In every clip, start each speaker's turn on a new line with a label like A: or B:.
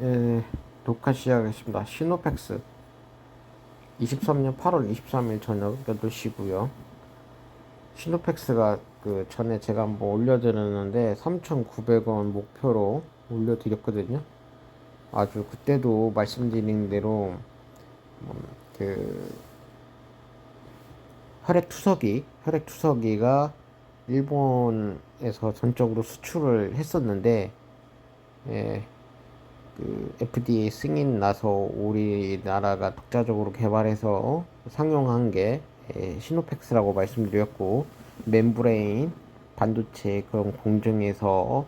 A: 예, 녹화 시작하겠습니다. 시노팩스 23년 8월 23일 저녁 8시고요. 시노팩스가 그 전에 제가 한번 올려드렸는데 3,900원 목표로 올려드렸거든요. 아주 그때도 말씀드린 대로 음, 그 혈액 투석이 혈액 투석이가 일본에서 전적으로 수출을 했었는데 예, 그 FDA 승인 나서 우리나라가 독자적으로 개발해서 상용한 게 예, 시노팩스라고 말씀드렸고 멤브레인 반도체 그런 공정에서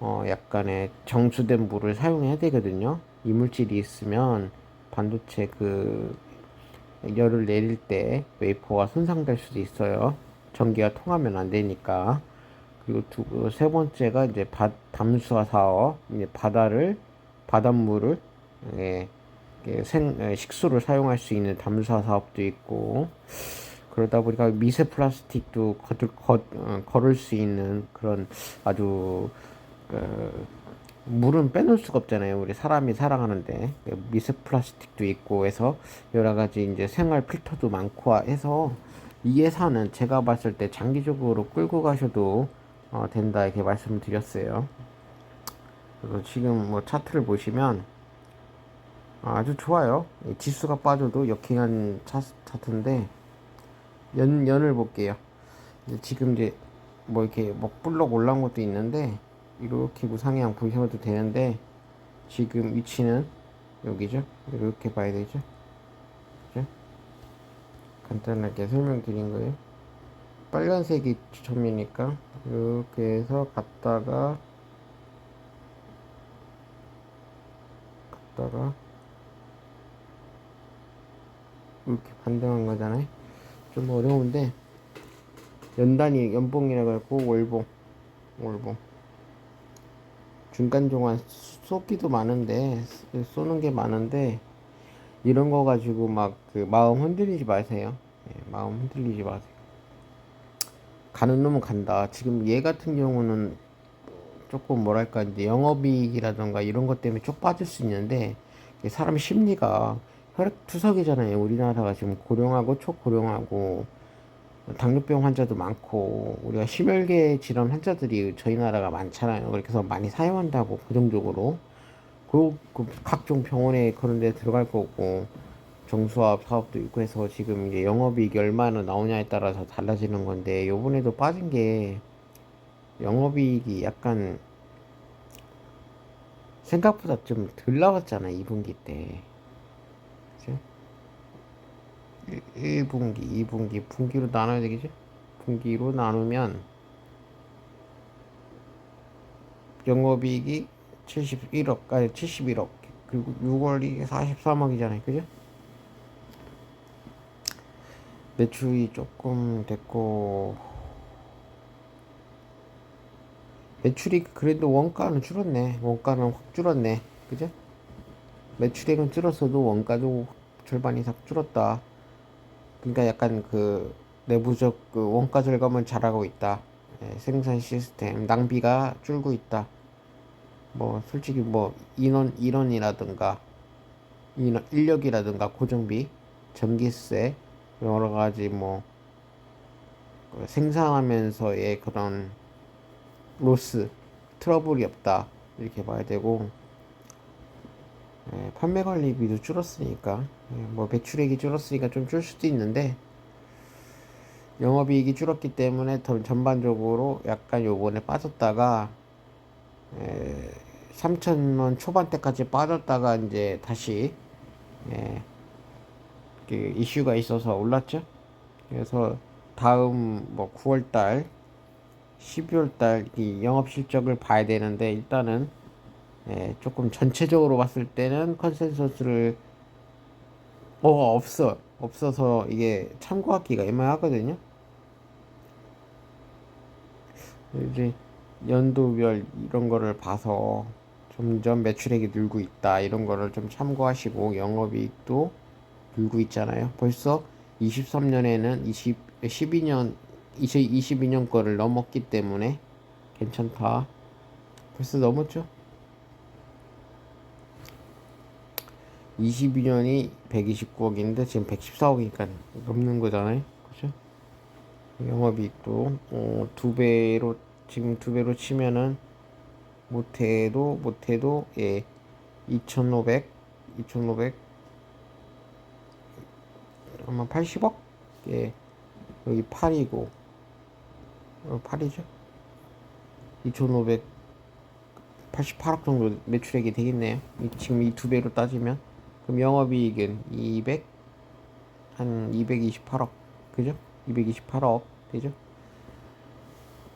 A: 어 약간의 정수된 물을 사용해야 되거든요. 이물질이 있으면 반도체 그 열을 내릴 때 웨이퍼가 손상될 수도 있어요. 전기가 통하면 안 되니까. 그리고 두, 그세 번째가 이제 바, 담수화 사업, 이제 바다를, 바닷물을, 예, 생, 예, 식수를 사용할 수 있는 담수화 사업도 있고, 그러다 보니까 미세 플라스틱도 거들, 거, 어, 걸을 수 있는 그런 아주, 그, 물은 빼놓을 수가 없잖아요. 우리 사람이 살아가는데 미세 플라스틱도 있고 해서 여러 가지 이제 생활 필터도 많고 해서 이 예산은 제가 봤을 때 장기적으로 끌고 가셔도 어, 된다 이렇게 말씀을 드렸어요. 그래서 지금 뭐 차트를 보시면 아주 좋아요. 이 지수가 빠져도 역행한 차, 차트인데 연 연을 볼게요. 이제 지금 이제 뭐 이렇게 뭐 불럭 올라온 것도 있는데 이렇게 우상향 보셔도 되는데 지금 위치는 여기죠 이렇게 봐야 되죠 그죠? 간단하게 설명드린 거예요 빨간색이 점이니까 이렇게 해서 갔다가 갔다가 이렇게 반등한 거잖아요 좀 어려운데 연단위 연봉이라 그랬고 월봉 월봉 중간 중간 쏟기도 많은데 쏘는 게 많은데 이런 거 가지고 막 그 마음 흔들리지 마세요. 예, 마음 흔들리지 마세요. 가는 놈은 간다. 지금 얘 같은 경우는 조금 뭐랄까 이제 영업이익이라던가 이런 것 때문에 쭉 빠질 수 있는데 사람 심리가 혈액 투석이잖아요. 우리나라가 지금 고령하고 초고령하고 당뇨병 환자도 많고 우리가 심혈계 질환 환자들이 저희 나라가 많잖아요. 그래서 많이 사용한다고 고정적으로 그, 그 각종 병원에 그런 데 들어갈 거고 정수합 사업도 있고 해서 지금 이제 영업이익이 얼마나 나오냐에 따라서 달라지는 건데 요번에도 빠진 게 영업이익이 약간 생각보다 좀 덜 나왔잖아 2분기 때 1, 분기 2분기, 분기로 나눠야 되겠지? 분기로 나누면 영업이익이 71억, 아니 71억, 그리고 6월이 43억이잖아요, 그죠? 매출이 조금 됐고 매출이 그래도 원가는 줄었네. 원가는 확 줄었네, 그죠? 매출액은 줄었어도 원가도 절반 이상 줄었다. 그러니까 약간 그 내부적 그 원가 절감을 잘하고 있다. 예, 생산 시스템 낭비가 줄고 있다. 뭐 솔직히 뭐 인원 인원이라든가 인원 인력이라든가 고정비, 전기세 여러 가지 뭐 그 생산하면서의 그런 로스 트러블이 없다 이렇게 봐야 되고 예, 판매 관리비도 줄었으니까 예, 뭐 매출액이 줄었으니까 좀 줄 수도 있는데 영업이익이 줄었기 때문에 더 전반적으로 약간 요번에 빠졌다가 예, 3천원 초반대까지 빠졌다가 이제 다시 예, 그 이슈가 있어서 올랐죠. 그래서 다음 뭐 9월달, 12월 달 이 영업 실적을 봐야 되는데 일단은 예, 조금 전체적으로 봤을 때는 컨센서스를 어 없어 없어서 이게 참고하기가 애매하거든요. 이제 연도별 이런 거를 봐서 점점 매출액이 늘고 있다 이런 거를 좀 참고하시고 영업이익도 늘고 있잖아요. 벌써 23년에는 20, 12년 2022년 거를 넘었기 때문에 괜찮다. 벌써 넘었죠? 22년이 129억인데 지금 114억이니까 넘는 거잖아요. 그죠? 영업이익도 어, 두 배로 지금 두 배로 치면은 못해도 못해도 예 2,500 2,500 아마 80억 예 여기 8이고 어, 8이죠 2,588억 정도 매출액이 되겠네요 이- 지금 이 두 배로 따지면 그럼 영업이익은 200 한 228억 그죠 228억 되죠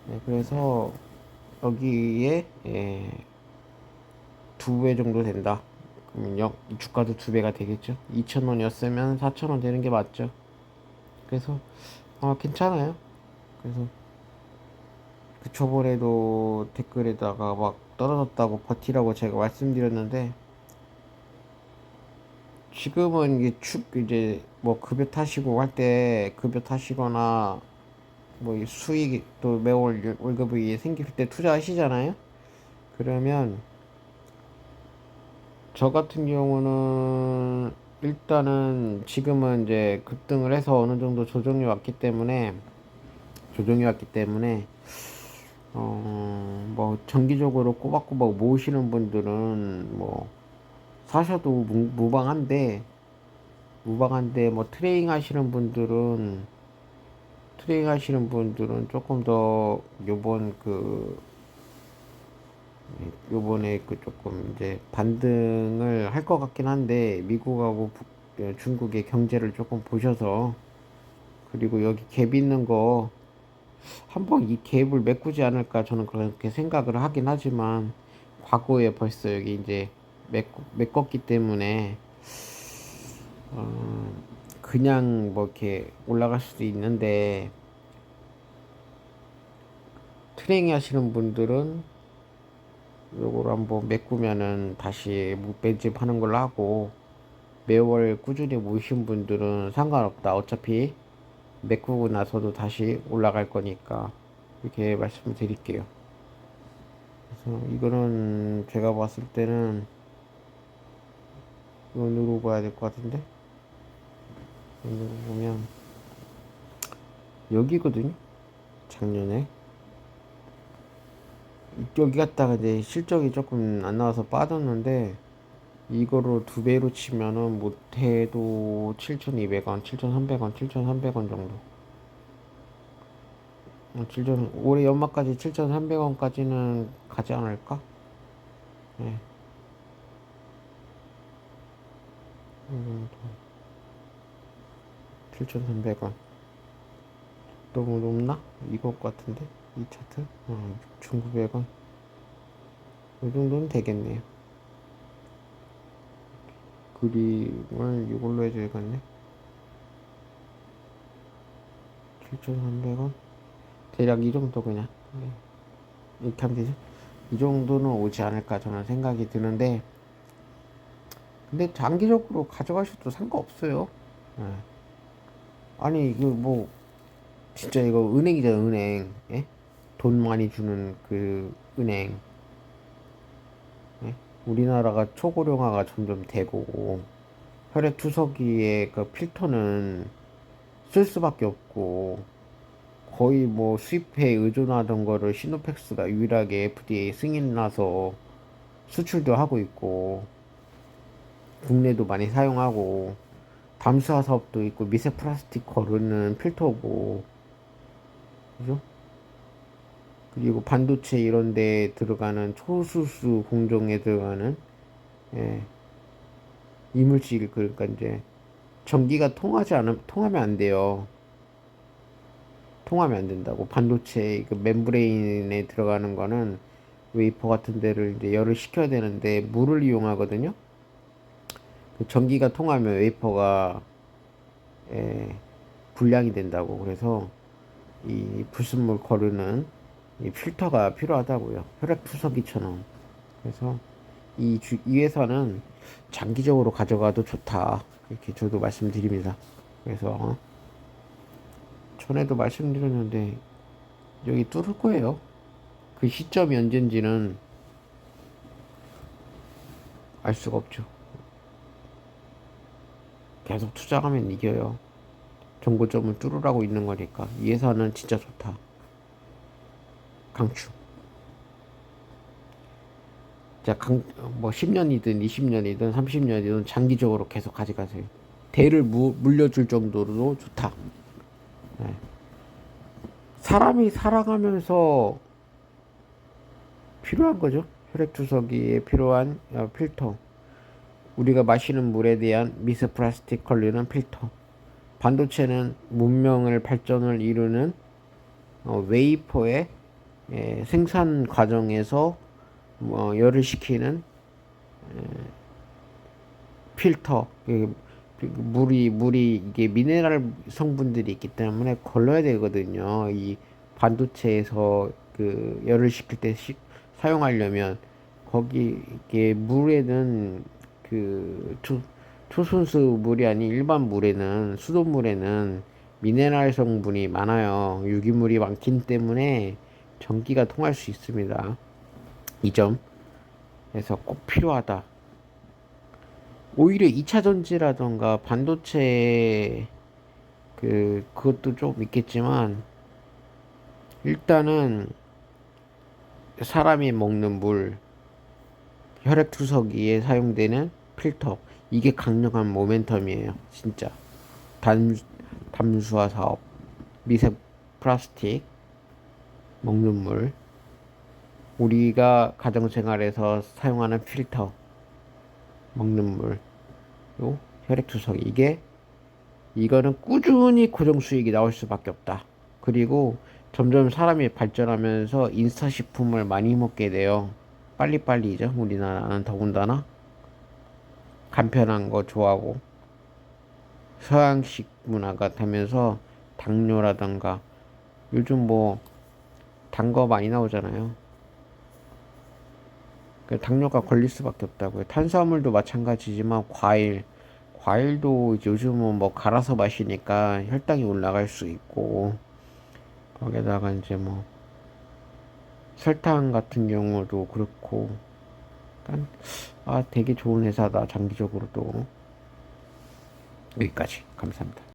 A: 네, 그래서 여기에 예, 두배 정도 된다. 그러면 역 주가도 두 배가 되겠죠. 2,000원이었으면 4,000원 되는 게 맞죠. 그래서 아 괜찮아요. 그래서 그 저번에도 댓글에다가 막 떨어졌다고 버티라고 제가 말씀드렸는데 지금은 이게 축 이제 뭐 급여 타시고 할 때 급여 타시거나 뭐이 수익이 또 매월 월급이 생길 때 투자하시잖아요. 그러면 저 같은 경우는 일단은 지금은 이제 급등을 해서 어느 정도 조정이 왔기 때문에 조정이 왔기 때문에 어 뭐 정기적으로 꼬박꼬박 모으시는 분들은 뭐 사셔도 무, 무방한데 무방한데 뭐 트레이딩 하시는 분들은 트레이딩 하시는 분들은 조금 더 요번 그 요번에 그 조금 이제 반등을 할 것 같긴 한데 미국하고 북- 어, 중국의 경제를 조금 보셔서 그리고 여기 갭 있는 거 한번 이 갭을 메꾸지 않을까 저는 그렇게 생각을 하긴 하지만 과거에 벌써 여기 이제 메꾸, 메꿨기 때문에 어, 그냥 뭐 이렇게 올라갈 수도 있는데 트레이닝 하시는 분들은 요걸 한번 메꾸면은 다시 무배집 하는 걸로 하고 매월 꾸준히 모이신 분들은 상관없다. 어차피 메꾸고 나서도 다시 올라갈 거니까 이렇게 말씀을 드릴게요. 그래서 이거는 제가 봤을 때는 이거 누르봐야 될 것 같은데 이거 보면 여기거든요. 작년에 여기 갔다가 이제 실적이 조금 안 나와서 빠졌는데 이거로 두 배로 치면은 못해도 7,200원, 7,300원, 7,300원 정도. 어, 7,000 올해 연말까지 7,300원까지는 가지 않을까? 네. 음, 7,300원. 너무 높나? 이것 같은데? 이 차트? 어, 6,900원. 이 정도는 되겠네요. 그림을 이걸로 해줘야겠네. 7,300원. 대략 이 정도 그냥. 네. 이렇게 하면 되죠. 이 정도는 오지 않을까 저는 생각이 드는데, 근데 장기적으로 가져가셔도 상관없어요. 네. 아니, 이거 뭐, 진짜 이거 은행이잖아, 은행. 예? 돈 많이 주는 그 은행. 예? 우리나라가 초고령화가 점점 되고, 혈액 투석기의 그 필터는 쓸 수밖에 없고, 거의 뭐 수입에 의존하던 거를 시노펙스가 유일하게 FDA 승인 나서 수출도 하고 있고, 국내도 많이 사용하고, 담수화 사업도 있고, 미세 플라스틱 거르는 필터고, 그죠? 그리고 반도체 이런 데 들어가는 초수수 공정에 들어가는 예, 이물질 그러니까 이제 전기가 통하지 않으면 통하면 안 돼요. 통하면 안 된다고 반도체 그 멤브레인에 들어가는 거는 웨이퍼 같은 데를 이제 열을 식혀야 되는데 물을 이용하거든요. 그 전기가 통하면 웨이퍼가 예, 불량이 된다고 그래서 이 불순물 거르는 이 필터가 필요하다고요. 혈액 투석기처럼. 그래서 이, 주, 이 회사는 장기적으로 가져가도 좋다. 이렇게 저도 말씀드립니다. 그래서 전에도 말씀드렸는데 여기 뚫을 거예요. 그 시점이 언젠지는 알 수가 없죠. 계속 투자하면 이겨요. 정고점을 뚫으라고 있는 거니까 이 회사는 진짜 좋다. 강추. 자, 강, 뭐 10년이든 20년이든 30년이든 장기적으로 계속 가져가세요. 대를 무, 물려줄 정도로 좋다. 네. 사람이 살아가면서 필요한 거죠. 혈액투석기에 필요한 어, 필터. 우리가 마시는 물에 대한 미세 플라스틱 걸리는 필터. 반도체는 문명을 발전을 이루는 어, 웨이퍼의 에, 생산 과정에서 어, 열을 식히는 에, 필터. 그, 그 물이 물이 이게 미네랄 성분들이 있기 때문에 걸러야 되거든요. 이 반도체에서 그 열을 식힐 때 식, 사용하려면 거기 이게 물에는 그 초, 초순수 물이 아닌 일반 물에는 수돗물에는 미네랄 성분이 많아요. 유기물이 많기 때문에 전기가 통할 수 있습니다. 이 점. 그래서 꼭 필요하다. 오히려 2차 전지라던가 반도체 그 그것도 좀 있겠지만 일단은 사람이 먹는 물 혈액 투석기에 사용되는 필터 이게 강력한 모멘텀이에요 진짜 단 담수화 사업 미세 플라스틱 먹는 물. 우리가 가정생활에서 사용하는 필터. 먹는 물, 요 혈액 투석 이게 이거는 꾸준히 고정 수익이 나올 수밖에 없다. 그리고 점점 사람이 발전하면서 인스타 식품을 많이 먹게 돼요. 빨리빨리죠. 우리나라는 더군다나. 간편한 거 좋아하고. 서양식 문화가 되면서 당뇨라던가. 요즘 뭐 단 거 많이 나오잖아요. 그 당뇨가 걸릴 수밖에 없다고요. 탄수화물도 마찬가지지만 과일, 과일도 요즘은 뭐 갈아서 마시니까 혈당이 올라갈 수 있고 거기다가 이제 뭐 설탕 같은 경우도 그렇고 그러니까 아 되게 좋은 회사다 장기적으로도 여기까지 감사합니다.